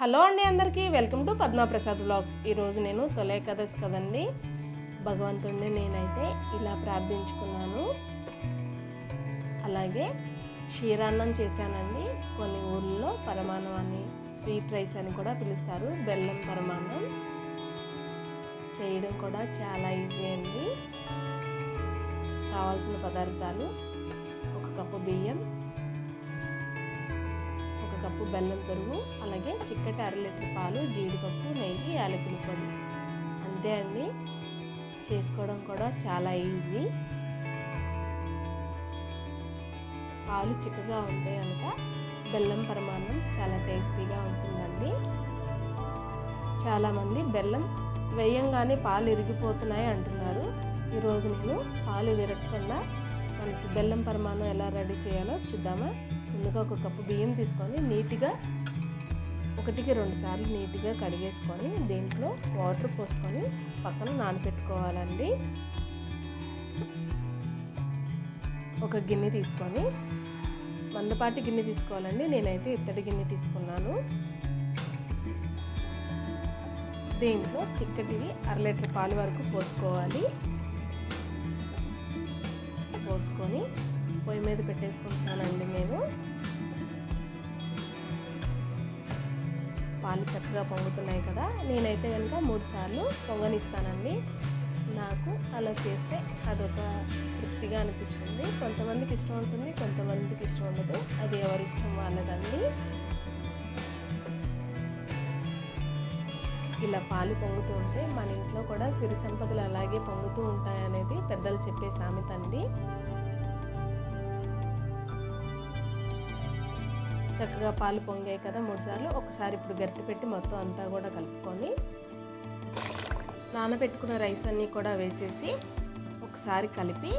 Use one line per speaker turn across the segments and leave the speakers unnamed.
Hello అండి అందరికీ welcome to Padma Prasad blogs ఈరోజు నేను తొలి ఏకాదశి కదండి. భగవంతుడిని నేనైతే ఇలా ప్రార్థించుకున్నాను. అలాగే క్షీరాన్నం చేశానండి. కొన్ని ఊళ్ళో పరమాన్నం అని స్వీట్ రైస్ అని కూడా పిలుస్తారు. బెల్లం పరమాన్నం చేయడం కూడా చాలా ఈజీ అండి. కావాల్సిన పదార్థాలు ఒక కప్పు బియ్యం ఒక కప్పు బెల్లం తరుగు అలాగే చిక్కటి అర లీటర్ పాలు జీడిపప్పు నెయ్యి యాలకుల పొడి. అంతే అండి. చేసుకోవడం కూడా చాలా ఈజీ. పాలు చిక్కగా ఉంటే కనుక బెల్లం పరమాన్నం చాలా టేస్టీగా ఉంటుందండి. చాలామంది బెల్లం వేయంగానే పాలు ఇరిగిపోతున్నాయి అంటున్నారు. ఈరోజు నేను పాలు విరగకుండా మనకి బెల్లం పరమాన్నం ఎలా రెడీ చేయాలో చూద్దామా? ముందుగా ఒక కప్పు బియ్యం తీసుకొని నీట్గా ఒకటికి రెండు సార్లు నీట్గా కడిగేసుకొని దీంట్లో వాటర్ పోసుకొని పక్కన నానబెట్టుకోవాలండి ఒక గిన్నె తీసుకొని మందపాటి గిన్నె తీసుకోవాలండి. నేనైతే ఇత్తడి గిన్నె తీసుకున్నాను. దీంట్లో చిక్కటివి అర లీటర్ పాలు వరకు పోసుకోవాలి. పోసుకొని పొయ్యి మీద పెట్టేసుకుంటున్నానండి నేను. పాలు చక్కగా పొంగుతున్నాయి కదా నేనైతే కనుక మూడు సార్లు పొంగనిస్తానండి. నాకు అలా చేస్తే అదొక తృప్తిగా అనిపిస్తుంది. కొంతమందికి ఇష్టం ఉంటుంది కొంతమందికి ఇష్టం ఉండదు. అది ఎవరి ఇష్టం వాళ్ళదండి. ఇలా పాలు పొంగుతూ ఉంటే మన ఇంట్లో కూడా సిరి సంపదలు అలాగే పొంగుతూ ఉంటాయనేది పెద్దలు చెప్పే సామెత చక్కగా పాలు పొంగాయి కదా మూడుసార్లు ఒకసారి ఇప్పుడు గరిటె పెట్టి మొత్తం అంతా కూడా కలుపుకొని నానబెట్టుకున్న రైస్ అన్నీ కూడా వేసేసి ఒకసారి కలిపి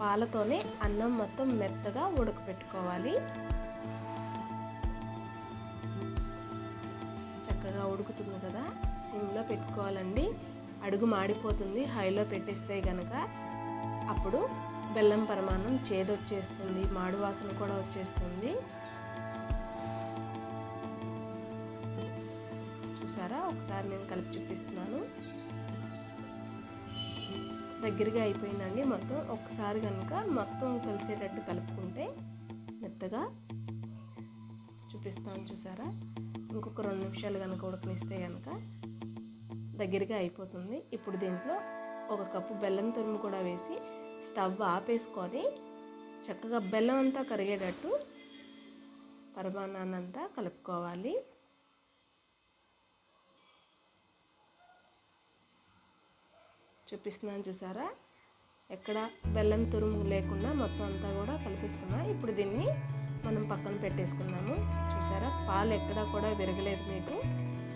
పాలతోనే అన్నం మొత్తం మెత్తగా ఉడకపెట్టుకోవాలి. చక్కగా ఉడుకుతుంది కదా సిమ్లో పెట్టుకోవాలండి. అడుగు మాడిపోతుంది హైలో పెట్టేస్తే కనుక అప్పుడు బెల్లం పరమాన్నం చేదొచ్చేస్తుంది మాడు వాసన కూడా వచ్చేస్తుంది. చూసారా? ఒకసారి నేను కలిపి చూపిస్తున్నాను. దగ్గరగా అయిపోయిందండి మొత్తం. ఒకసారి కనుక మొత్తం కలిసేటట్టు కలుపుకుంటే మెత్తగా చూపిస్తాను చూసారా? ఇంకొక రెండు నిమిషాలు కనుక ఉడకనిస్తే కనుక దగ్గరగా అయిపోతుంది. ఇప్పుడు దీంట్లో ఒక కప్పు బెల్లం తురుము కూడా వేసి స్టవ్ ఆపేసుకొని చక్కగా బెల్లం అంతా కరిగేటట్టు పరమాన్నాన్ని కలుపుకోవాలి. చూపిస్తున్నాను చూసారా? ఎక్కడ బెల్లం తురుము లేకుండా మొత్తం అంతా కూడా కలిపేసుకున్నా. ఇప్పుడు దీన్ని మనం పక్కన పెట్టేసుకున్నాము చూసారా? పాలు ఎక్కడా కూడా విరగలేదు మీకు.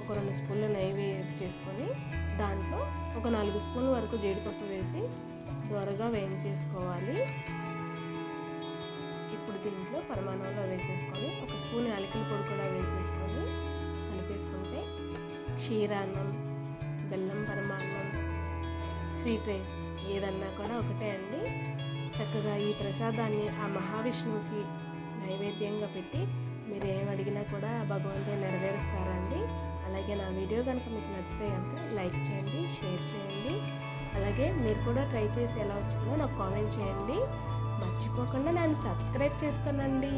ఒక రెండు స్పూన్లు నెయ్యి వేడి చేసుకొని దాంట్లో ఒక నాలుగు స్పూన్ల వరకు జీడిపప్పు వేసి త్వరగా వేయించేసుకోవాలి ఇప్పుడు దీంట్లో పరిమాణంలో వేసేసుకొని ఒక స్పూన్ యాలకుల పొడి కూడా వేసేసుకొని కలిపేసుకుంటే క్షీరాన్నం బెల్లం పరమాన్నం స్వీట్ రైస్ ఏదన్నా కూడా ఒకటే అండి. చక్కగా ఈ ప్రసాదాన్ని ఆ మహావిష్ణువుకి నైవేద్యంగా పెట్టి మీరు ఏమడిగినా అడిగినా కూడా భగవంతుడు నెరవేరుస్తారండి. అలాగే నా వీడియో కనుక మీకు నచ్చితే కనుక లైక్ చేయండి షేర్ చేయండి. అలాగే మీరు కూడా ట్రై చేసి ఎలా వచ్చిందో నాకు కామెంట్ చేయండి. మర్చిపోకుండా నన్ను సబ్స్క్రైబ్ చేసుకోనండి.